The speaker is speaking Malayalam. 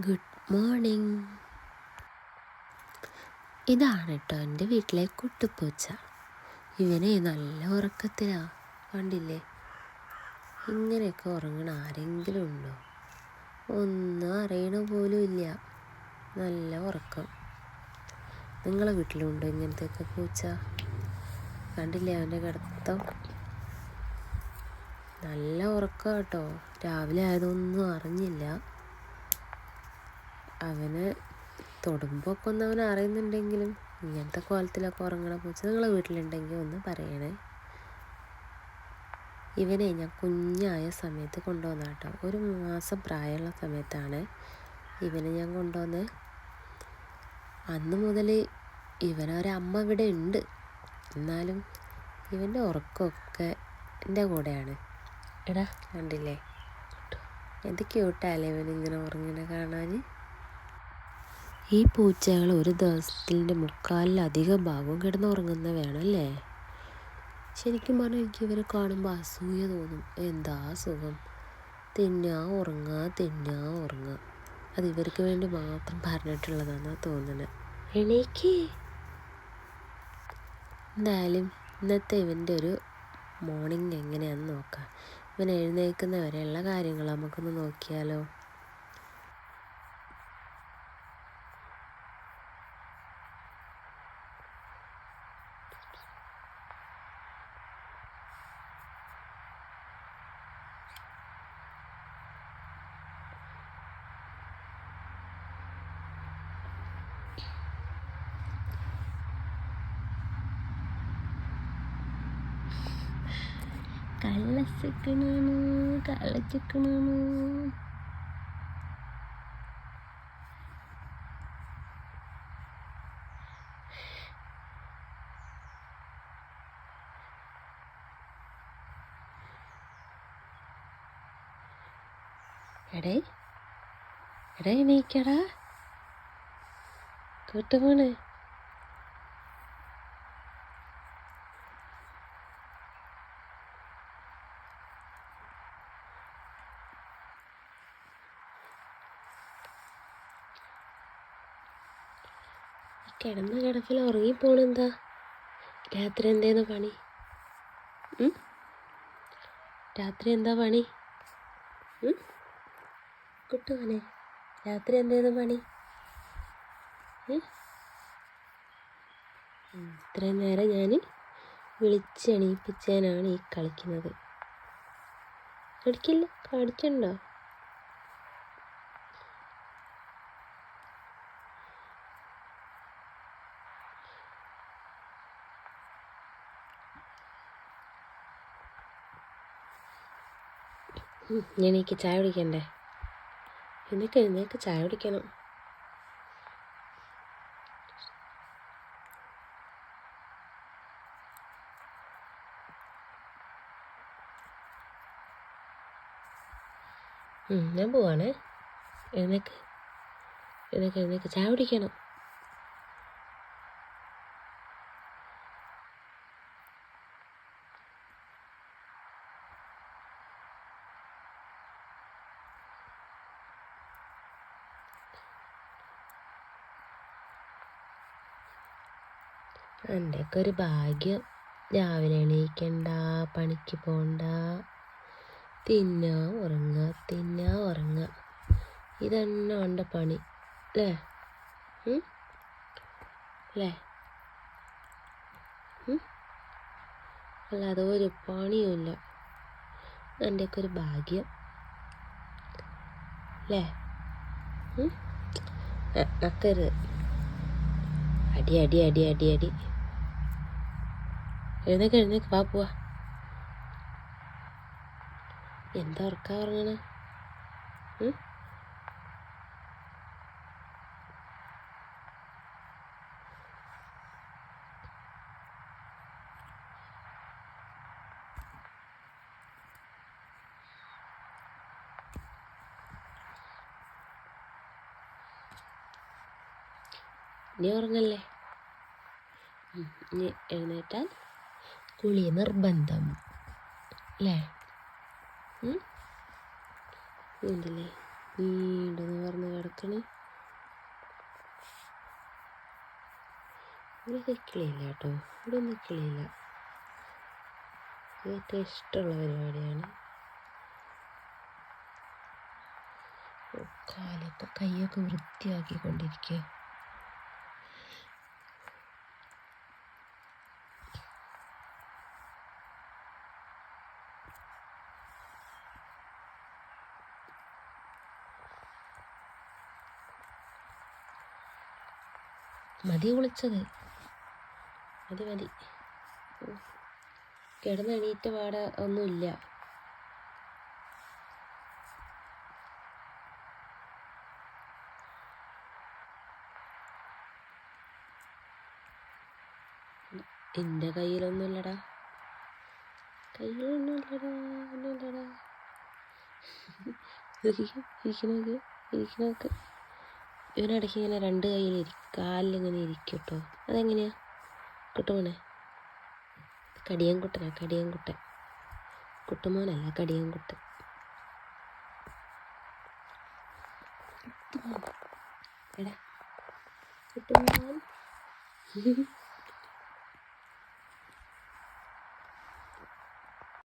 Good morning. ഇതാണ് കേട്ടോ എന്റെ വീട്ടിലെ കുട്ടിപ്പൂച്ച ഇവനെ നല്ല ഉറക്കത്തിലാ. കണ്ടില്ലേ? ഇങ്ങനെയൊക്കെ ഉറങ്ങണ ആരെങ്കിലും ഉണ്ടോ? ഒന്നും അറിയണ പോലും ഇല്ല. നല്ല ഉറക്കം. നിങ്ങളെ വീട്ടിലുണ്ടോ ഇങ്ങനത്തെയൊക്കെ പൂച്ച? കണ്ടില്ലേ അവന്റെ കിടത്തം? നല്ല ഉറക്കം കേട്ടോ രാവിലെ ആയതൊന്നും അറിഞ്ഞില്ല. അവന് ഒക്കെ ഒന്ന് അവൻ അറിയുന്നുണ്ടെങ്കിലും ഇങ്ങനത്തെ കോലത്തിലൊക്കെ ഉറങ്ങണ പൂച്ച നിങ്ങളെ വീട്ടിലുണ്ടെങ്കിൽ ഒന്ന് പറയണേ. ഇവനെ ഞാൻ കുഞ്ഞായ സമയത്ത് കൊണ്ടുവന്ന കേട്ടോ ഒരു മാസം പ്രായമുള്ള സമയത്താണ് ഇവനെ ഞാൻ കൊണ്ടുവന്ന് അന്ന് മുതൽ ഇവനൊരമ്മ ഇവിടെ ഉണ്ട്. എന്നാലും ഇവന്റെ ഉറക്കമൊക്കെ എന്റെ കൂടെയാണ്. എടാ കണ്ടില്ലേ? എന്ത് ക്യൂട്ടാലേ ഇവനിങ്ങനെ ഉറങ്ങണ കാണാൻ. ഈ പൂച്ചകൾ ഒരു ദിവസത്തിന്റെ മുക്കാലിലധികം ഭാഗവും കിടന്നുറങ്ങുന്ന അല്ലേ ശരിക്കും പറഞ്ഞാൽ എനിക്ക് ഇവരെ കാണുമ്പോൾ അസൂയ തോന്നും. എന്താ സുഖം? തിന്നാ ഉറങ്ങാ തിന്നാ ഉറങ്ങാ. അത് ഇവർക്ക് വേണ്ടി മാത്രം പറഞ്ഞിട്ടുള്ളതാണെന്നാണ് തോന്നുന്നത് എണീക്ക്. എന്തായാലും ഇന്നത്തെ ഇവന്റെ ഒരു മോർണിംഗ് എങ്ങനെയാണെന്ന് നോക്കാം. ഇവൻ എഴുന്നേൽക്കുന്ന വരെയുള്ള കാര്യങ്ങൾ നമുക്കൊന്ന് നോക്കിയാലോ? കള്ളച്ചക്കനാണ് കള്ളച്ചക്കനാണ്. എടേ എടേ എണീക്കടാ കൂട്ടുപോണ് കിടന്ന കിടപ്പിൽ ഉറങ്ങിപ്പോണെന്താ രാത്രി എന്തേന്ന് പണി? രാത്രി എന്താ പണി? കുട്ടുവനെ രാത്രി എന്തേന്ന് പണി? ഇത്രയും നേരം ഞാൻ വിളിച്ചെണീപ്പിച്ചേനാണ് ഈ കളിക്കുന്നത്. കളിക്കില്ല കടിച്ചുണ്ടോ ഉം, എനിക്ക് ചായ കുടിക്കണ്ടേ? എന്നൊക്കെ എഴുന്നേക്ക് ചായ കുടിക്കണം. ഞാൻ പോവാണേ. എഴുന്നേക്ക്. എഴുന്നേക്ക് എഴുന്നേക്ക്. ചായ കുടിക്കണം. എന്റെയൊക്കെ ഒരു ഭാഗ്യം. രാവിലെ എണീക്കണ്ട പണിക്ക് പോണ്ട. തിന്ന ഉറങ്ങ തിന്ന ഉറങ്ങ. ഇതന്നെ വേണ്ട പണി. അല്ലേ? അല്ലേ? അല്ലാതെ ഒരു പണിയുമില്ല എന്റെയൊക്കെ ഒരു ഭാഗ്യം. അല്ലേ നക്കരുത് അടി അടി അടി അടി അടി. എഴുന്നേക്ക് എഴുന്നേക്ക് വാ പോവാ. എന്താ ഉറക്കാ ഉറങ്ങണ? ഇനി ഉറങ്ങല്ലേ? ഇനി എഴുന്നേറ്റാൽ കുളി നിർബന്ധം. അല്ലേ? ഉണ്ടല്ലേ വീണ്ടും പറഞ്ഞ് കിടക്കണ്. ഇവിടെ നിൽക്കലില്ല കേട്ടോ. ഇവിടെ നിൽക്കലില്ല ഏറ്റവും ഇഷ്ടമുള്ള പരിപാടിയാണ്. കാലൊക്കെ കൈയൊക്കെ വൃത്തിയാക്കിക്കൊണ്ടിരിക്കുക മതി കുളിച്ചത്. മതി മതി. കിടന്ന് പാട ഒന്നുമില്ല. എന്റെ കയ്യിലൊന്നുമില്ലടാ. കയ്യിലൊന്നുമില്ലടാ ഒന്നുമില്ലടാ. ഇരിക്കണോക്ക് ഇരിക്കണോക്ക് ഇവനിടയ്ക്ക് ഇങ്ങനെ രണ്ട് കയ്യിൽ കാലിലിങ്ങനെ ഇരിക്കും കേട്ടോ അതെങ്ങനെയാ? കുട്ടുമോനെ. കടിയൻകുട്ടനാ കടിയൻകുട്ടൻ കടിയൻ കുട്ടൻ. കുട്ടുമോനല്ല കടിയൻ കുട്ടൻ. കുട്ടുമോൻ. എടാ കുട്ടുമോൻ.